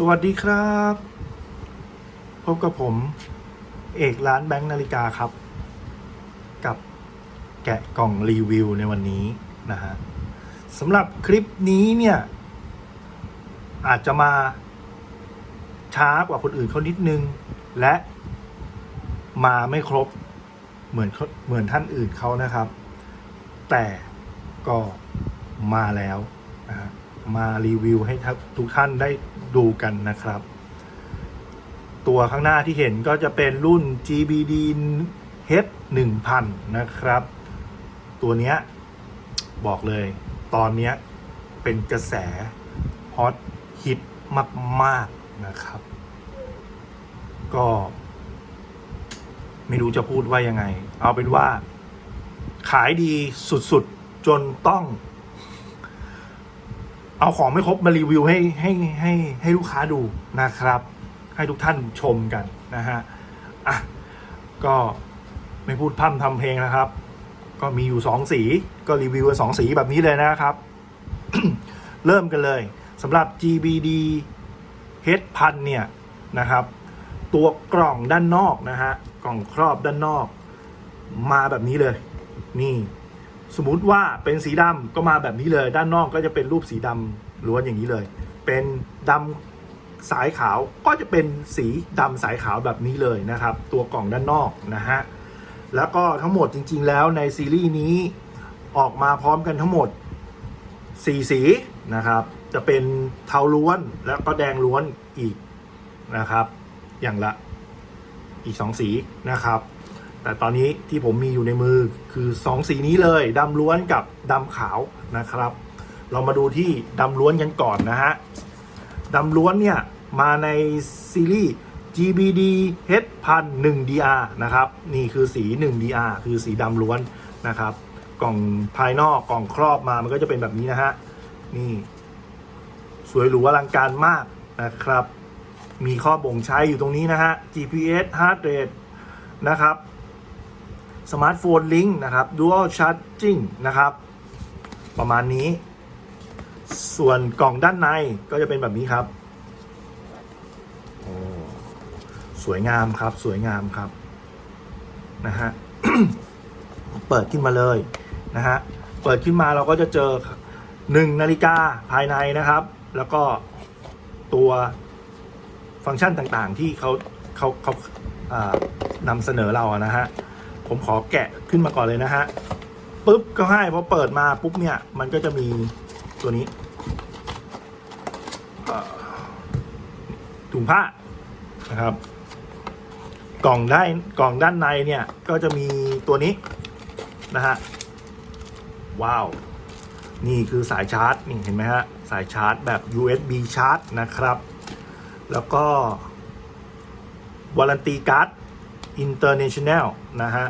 สวัสดีครับ พบกับผมเอกร้านแบงค์นาฬิกาครับ กับแกะกล่องรีวิวในวันนี้นะฮะสำหรับคลิปนี้เนี่ย อาจจะมาช้ากว่าคนอื่นเขานิดนึง และมาไม่ครบเหมือนเขาเหมือนท่านอื่นเขานะครับ แต่ก็มาแล้วนะฮะ มารีวิวให้ทุกท่านได้ดูกันนะครับ ตัวข้างหน้าที่เห็นก็จะเป็นรุ่น GBD H 1000 นะครับ ตัวเนี้ยบอกเลย ตอนเนี้ยเป็นกระแสฮอตฮิตมาก ๆ นะครับ ก็ ไม่รู้จะพูดว่ายังไง เอาเป็นว่า ขายดีสุด ๆ จนต้อง เอาของไม่ครบมารีวิวให้ให้ให้ให้ลูกค้าดูนะครับ ให้ทุกท่านชมกันนะฮะอะก็ไม่พูดพร่ำทำเพลงนะครับ ก็มีอยู่สองสีก็รีวิวกันสองสีแบบนี้เลยนะครับ เริ่มกันเลยสำหรับ GBD H พันเนี่ยนะครับ ตัวกล่องด้านนอกนะฮะกล่องครอบด้านนอก มาแบบนี้เลย นี่ สมมุติว่าเป็นสีดำก็มาแบบนี้เลย ด้านนอกก็จะเป็นรูปสีดำล้วนอย่างนี้เลย เป็นดำสายขาวก็จะเป็นสีดำสายขาวแบบนี้เลยนะครับ ตัวกล่องด้านนอกนะฮะแล้วก็ทั้งหมดจริง ๆ แล้วในซีรีส์นี้ออกมาพร้อมกันทั้งหมด 4 สีนะครับ จะเป็นเทาล้วนแล้วก็แดงล้วนอีกนะครับ อย่างละอีก 2 สีนะครับ แต่ตอนนี้ที่ผมมีอยู่ในมือคือ 2 สีนี้เลยดำล้วนกับดำขาวนะครับ เรามาดูที่ดำล้วนกันก่อนนะฮะดำล้วนเนี่ยมาในซีรีส์ GBD H พัน1 DR นะครับ นี่คือสี 1 DR คือสีดำล้วนนะครับ กล่องภายนอกกล่องครอบมามันก็จะเป็นแบบนี้นะฮะ นี่ สวยหรูอลังการมากนะครับ มีข้อบ่งใช้อยู่ตรงนี้นะฮะ GPS heart rate นะครับ สมาร์ทโฟนลิงก์นะครับ Dual Charging นะครับ ประมาณนี้ ส่วนกล่องด้านในก็จะเป็นแบบนี้ครับโอ้สวยงามครับ สวยงามครับ นะฮะ เปิดขึ้นมาเลยนะฮะ เปิดขึ้นมาเราก็จะเจอหนึ่งนาฬิกาภายในนะครับ แล้วก็ตัวฟังก์ชันต่างๆที่เขาเขาเขาอ่านำเสนอเราอะนะฮะ ผมขอแกะขึ้นมาก่อนเลยนะฮะปุ๊บก็ให้พอเปิดมาปุ๊บเนี่ย มันก็จะมีตัวนี้ถุงผ้านะครับ กล่องได้กล่องด้านในเนี่ย ก็จะมีตัวนี้นะฮะว้าว นี่คือสายชาร์จนี่เห็นไหมฮะสายชาร์จแบบ USB ชาร์จนะครับ แล้วก็วารันตีการ์ด International นะฮะ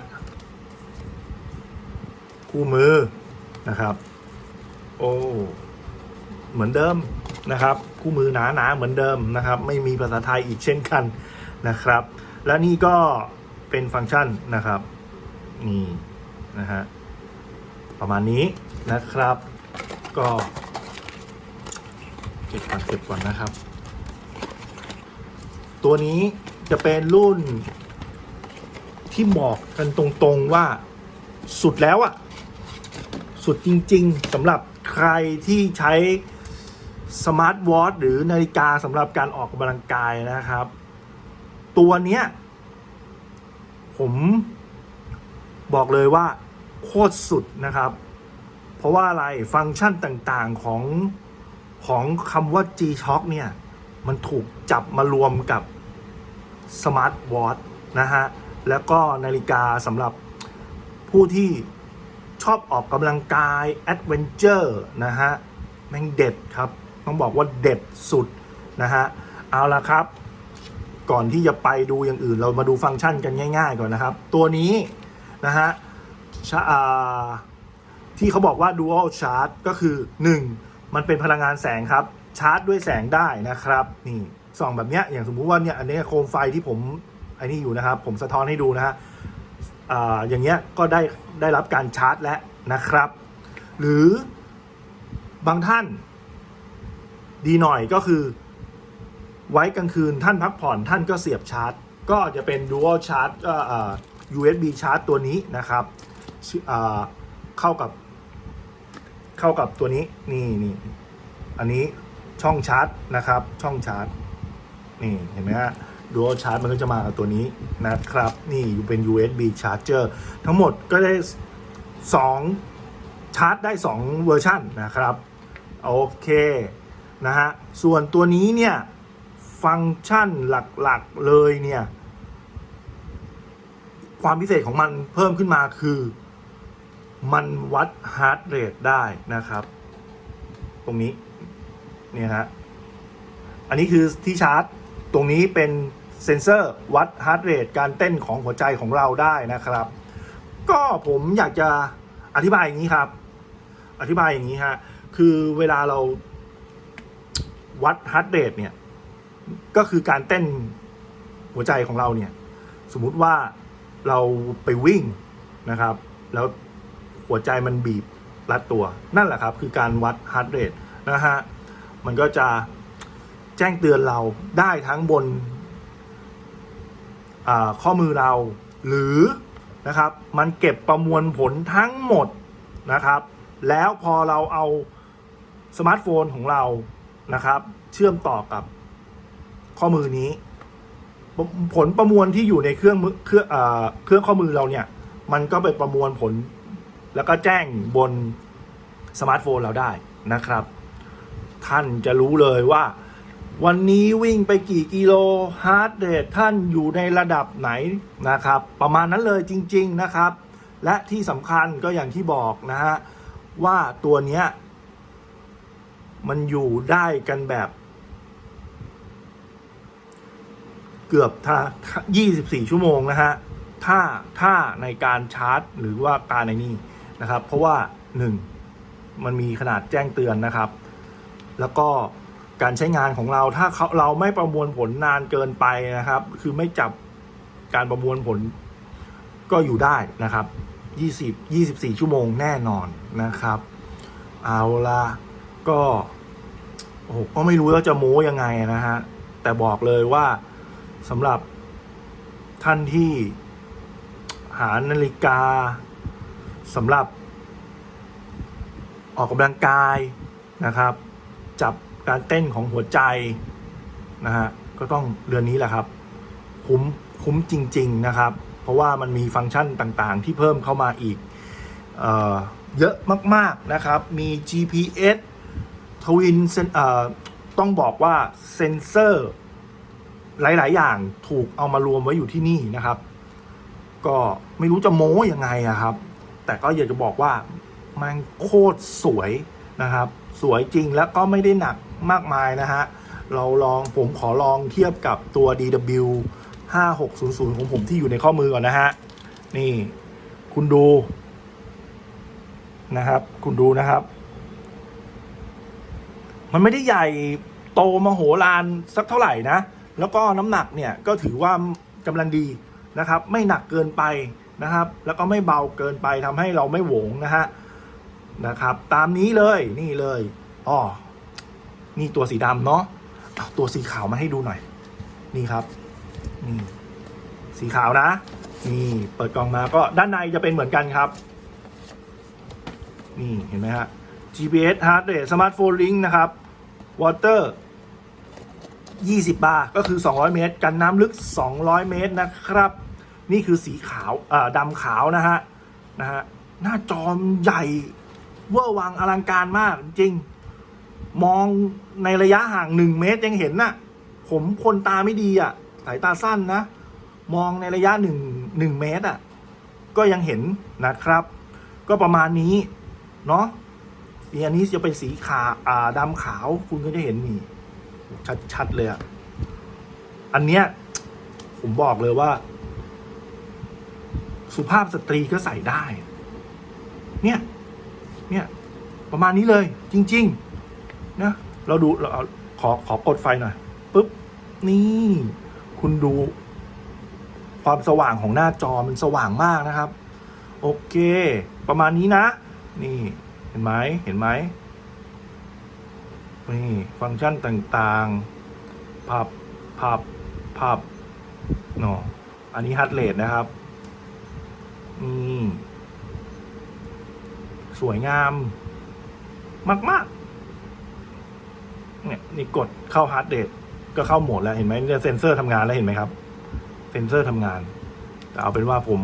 คู่มือนะครับ โอ้ เหมือนเดิมนะครับ คู่มือหนาหนาๆเหมือนเดิมนะครับ ไม่มีภาษาไทยอีกเช่นกันนะครับ และนี่ก็เป็นฟังก์ชันนะครับ นี่ นะฮะ ประมาณนี้นะครับ ก็เก็บก่อนเก็บก่อนนะครับ ตัวนี้จะเป็นรุ่น ที่บอกกันตรงๆว่าสุดแล้วอะสุดจริงๆสำหรับใครที่ใช้สมาร์ทวอทหรือนาฬิกาสำหรับการออกกำลังกายนะครับ ตัวเนี้ย ผมบอกเลยว่า โคตรสุดนะครับ เพราะว่าอะไรฟังก์ชันต่างๆของของคำว่า G-Shock เนี่ย มันถูกจับมารวมกับสมาร์ทวอทนะฮะ แล้วก็นาฬิกาสำหรับผู้ที่ชอบออกกำลังกายแอดเวนเจอร์นะฮะแม่งเด็ดครับ ต้องบอกว่าเด็ดสุดนะฮะเอาละครับ ก่อนที่จะไปดูอย่างอื่นเรามาดูฟังก์ชันกันง่าย ๆ ก่อนนะครับ ตัวนี้นะฮะที่เขาบอกว่า dual charge ก็คือ 1. มันเป็นพลังงานแสงครับ ชาร์จด้วยแสงได้นะครับ นี่ส่องแบบเนี้ยอย่างสมมุติว่าเนี่ยอันนี้โคมไฟที่ผม ไอ้นี่อยู่นะครับ ผมสะท้อนให้ดูนะฮะอย่างเงี้ยก็ได้ได้รับการชาร์จแล้วนะครับ หรือบางท่าน ดีหน่อยก็คือ ไว้กลางคืนท่านพักผ่อนท่านก็เสียบชาร์จ ก็จะเป็น dual charge ก็ USB charge ตัวนี้นะครับเข้ากับ เข้ากับตัวนี้นี่นี่อันนี้ช่องชาร์จนะครับ ช่องชาร์จนี่เห็นไหมฮะ dual charge มันก็จะมากับตัวนี้นะครับ นี่เป็น USB charger ทั้งหมดก็ได้ 2 ชาร์จได้ 2 เวอร์ชันนะครับ โอเคนะฮะ ส่วนตัวนี้เนี่ย ฟังก์ชันหลักๆเลยเนี่ย ความพิเศษของมันเพิ่มขึ้นมาคือ มันวัดฮาร์ดเรทได้นะครับ ตรงนี้ เนี่ยฮะ อันนี้คือที่ชาร์จ ตรงนี้เป็น เซ็นเซอร์วัดฮาร์ดเรทการเต้นของหัวใจของเราได้นะครับ ก็ผมอยากจะอธิบายอย่างนี้ครับ อธิบายอย่างนี้ฮะคือเวลาเราวัดฮาร์ดเรทเนี่ย ก็คือการเต้นหัวใจของเราเนี่ย สมมุติว่าเราไปวิ่งนะครับ แล้วหัวใจมันบีบรัดตัวนั่นแหละครับ คือการวัดฮาร์ดเรทนะฮะ มันก็จะแจ้งเตือนเราได้ทั้งบน ข้อมือเรา หรือนะครับมันเก็บประมวลผลทั้งหมดนะครับ แล้วพอเราเอาสมาร์ทโฟนของเรานะครับ เชื่อมต่อกับข้อมือนี้ ผลประมวลที่อยู่ในเครื่องเครื่องเอ่อเครื่องข้อมือเราเนี่ย มันก็ไปประมวลผล แล้วก็แจ้งบนสมาร์ทโฟนเราได้นะครับ ท่านจะรู้เลยว่า วันนี้วิ่งไปกี่กิโลฮาร์ดเรทท่านอยู่ในระดับไหนนะครับ ประมาณนั้นเลยจริง ๆนะครับ และที่สำคัญก็อย่างที่บอกนะฮะว่าตัวเนี้ย มันอยู่ได้กันแบบ เกือบถ้า24 ชั่วโมงนะฮะถ้าถ้าในการชาร์จ หรือว่าการในนี่นะครับ เพราะว่า 1 มันมีขนาดแจ้งเตือนนะครับ แล้วก็ การใช้งานของเราถ้าเขาเราไม่ประมวลผลนานเกินไปนะครับ คือไม่จับการประมวลผลก็อยู่ได้นะครับ 20 24 ชั่วโมงแน่นอนนะครับ เอาละก็โอ้โหก็ไม่รู้ว่าจะโม้ยังไงนะฮะ แต่บอกเลยว่าสำหรับท่านที่หานาฬิกาสำหรับออกกำลังกายนะครับ จับ การเต้นของหัวใจนะฮะก็ต้องเรือนนี้แหละครับ คุ้มคุ้มจริง ๆนะครับ เพราะว่ามันมีฟังก์ชันต่างๆ ที่เพิ่มเข้ามาอีกเออเยอะมากๆนะครับ มี GPS ทวินต้องบอกว่าเซนเซอร์หลาย ๆ อย่างถูกเอามารวมไว้อยู่ที่นี่นะครับ ก็ไม่รู้จะโม้ยังไงอะครับ แต่ก็อยากจะบอกว่ามันโคตรสวยนะครับ สวยจริงแล้วก็ไม่ได้หนัก มากมายนะฮะ เราลองผมขอลองเทียบกับตัว DW 5600 ของผมที่อยู่ในข้อมือก่อนนะฮะ นี่คุณดูนะครับ คุณดูนะครับ มันไม่ได้ใหญ่โตมโหฬารสักเท่าไหร่นะ แล้วก็น้ำหนักเนี่ยก็ถือว่ากำลังดีนะครับ ไม่หนักเกินไปนะครับ แล้วก็ไม่เบาเกินไปทำให้เราไม่โหวงนะฮะนะครับ ตามนี้เลยนี่เลยอ๋อ นี่ตัวสีดำเนาะเอาตัวสีขาวมาให้ดูหน่อย นี่ครับ นี่สีขาวนะ นี่เปิดกล่องมาก็ด้านในจะเป็นเหมือนกันครับ นี่เห็นไหมฮะ GPS Heart Rate Smartphone Link นะครับ Water 20 บาร์ก็คือ 200 เมตร กันน้ำลึก 200 เมตรนะครับ นี่คือสีขาวเอ่อดำขาวนะฮะนะฮะหน้าจอมใหญ่ เวอร์วังอลังการมากจริง มองในระยะห่าง1เมตรยังเห็นน่ะ ผมคนตาไม่ดีอะสายตาสั้นนะ มองในระยะ1 1เมตรอะ ก็ยังเห็นนะครับ ก็ประมาณนี้ เนาะอีอันนี้จะเป็นสีขาอ่าดำขาวคุณก็จะเห็นนี่ ชัด ๆ เลยอะ อันเนี้ย ผมบอกเลยว่า สุภาพสตรีก็ใส่ได้ เนี่ย เนี่ย ประมาณนี้เลย จริง ๆ นะเราดูเราเอาขอขอกดไฟหน่อยปุ๊บนี่ คุณดู ความสว่างของหน้าจอมันสว่างมากนะครับ โอเค ประมาณนี้นะ นี่เห็นไหมเห็นไหมนี่ฟังก์ชันต่างๆพับพับพับเนาะอันนี้ฮัตเลดนะครับนี่สวยงาม มาก ๆ เนี่ยนี่กดเข้าฮาร์ดเรทก็เข้าโหมดแล้วเห็นไหมเนี่ยเซนเซอร์ทำงานแล้วเห็นไหมครับ เซนเซอร์ทำงาน แต่เอาเป็นว่าผม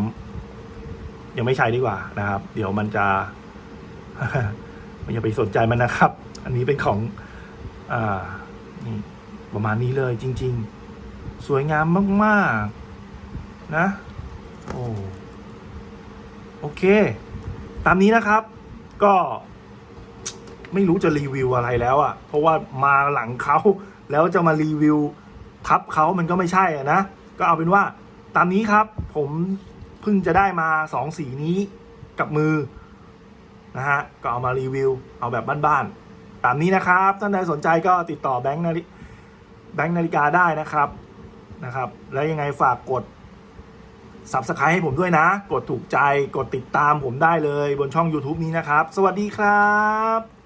ยังไม่ใช้ดีกว่านะครับ เดี๋ยวมันจะมันอย่าไปสนใจมันนะครับ อันนี้เป็นของอ่านี่ประมาณนี้เลยจริง ๆ สวยงามมากๆ นะ โอ้โอเค ตามนี้นะครับ ก็ ไม่รู้จะรีวิวอะไรแล้วอะ่ะ เพราะว่ามาหลังเขาแล้วจะมารีวิวทับเขามันก็ไม่ใช่อะนะ ก็เอาเป็นว่าตามนี้ครับ ผมเพิ่งจะได้มาสองสีนี้กับมือนะฮะ ก็เอามารีวิว เอาแบบบ้านๆ ตามนี้นะครับ ท่านใดสนใจก็ติดต่อแบงค์นาฬิแบงค์นาฬิกาได้นะครับนะครับ แล้วยังไงฝากกด subscribe ให้ผมด้วยนะ กดถูกใจ กดติดตามผมได้เลยบนช่อง YouTube นี้นะครับ สวัสดีครับ